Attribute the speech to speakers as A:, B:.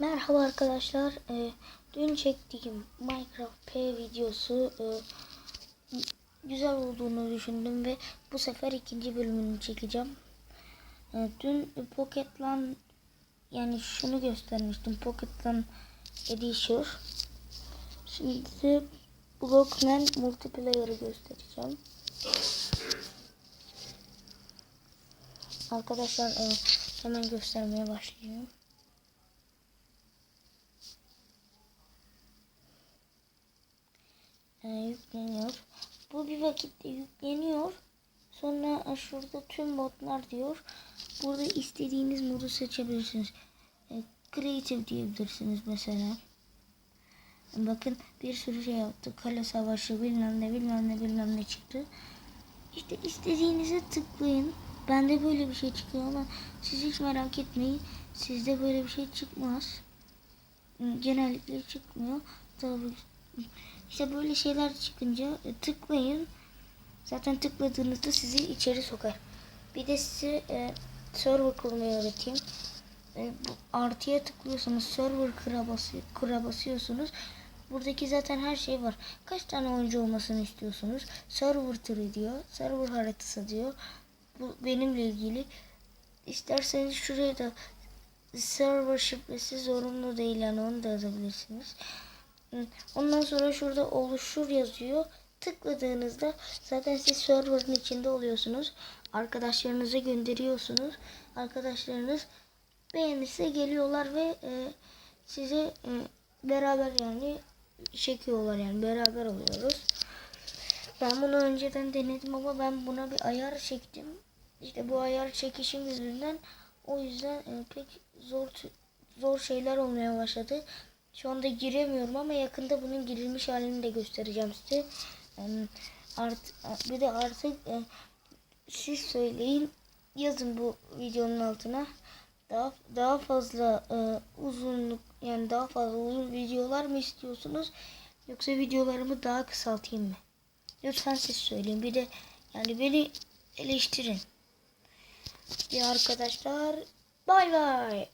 A: Merhaba arkadaşlar. Ee, dün çektiğim Minecraft P videosu e, güzel olduğunu düşündüm ve bu sefer ikinci bölümünü çekeceğim. Ee, dün Pocketland yani şunu göstermiştim. Pocketland Edition. Şimdi de Blockman Multiplayer'ı göstereceğim. Arkadaşlar e, hemen göstermeye başlayayım. Yükleniyor. Bu bir vakitte yükleniyor. Sonra e, şurada tüm modlar diyor. Burada istediğiniz modu seçebilirsiniz. E, creative diyebilirsiniz mesela. Bakın bir sürü şey yaptı. Kale savaşı bilmem ne bilmem ne bilmem ne çıktı. İşte istediğinize tıklayın. Bende böyle bir şey çıkıyor ama siz hiç merak etmeyin. Sizde böyle bir şey çıkmaz. Genellikle çıkmıyor. Tabii işte böyle şeyler çıkınca e, tıklayın. Zaten tıkladığınızda sizi içeri sokar. Bir de size e, server kurmayı öğreteyim. E, bu artıya tıklıyorsunuz. Server kura, bası, kura basıyorsunuz. Buradaki zaten her şey var. Kaç tane oyuncu olmasını istiyorsunuz? Server türü diyor. Server haritası diyor. Bu benimle ilgili. İsterseniz şuraya da server şifresi zorunlu değil yani onu da yazabilirsiniz. Ondan sonra şurada oluşur yazıyor. Tıkladığınızda zaten siz server'ın içinde oluyorsunuz. Arkadaşlarınıza gönderiyorsunuz. Arkadaşlarınız beğenirse geliyorlar ve e, size e, beraber yani çekiyorlar yani beraber oluyoruz. Ben bunu önceden denedim ama ben buna bir ayar çektim. İşte bu ayar çekişim yüzünden o yüzden e, pek zor zor şeyler olmaya başladı. Şu anda giremiyorum ama yakında bunun girilmiş halini de göstereceğim size. Art, bir de artık e, siz söyleyin yazın bu videonun altına. Daha daha fazla e, uzunluk yani daha fazla uzun videolar mı istiyorsunuz yoksa videolarımı daha kısaltayım mı? Lütfen siz söyleyin. Bir de yani beni eleştirin. Bir arkadaşlar bay bay.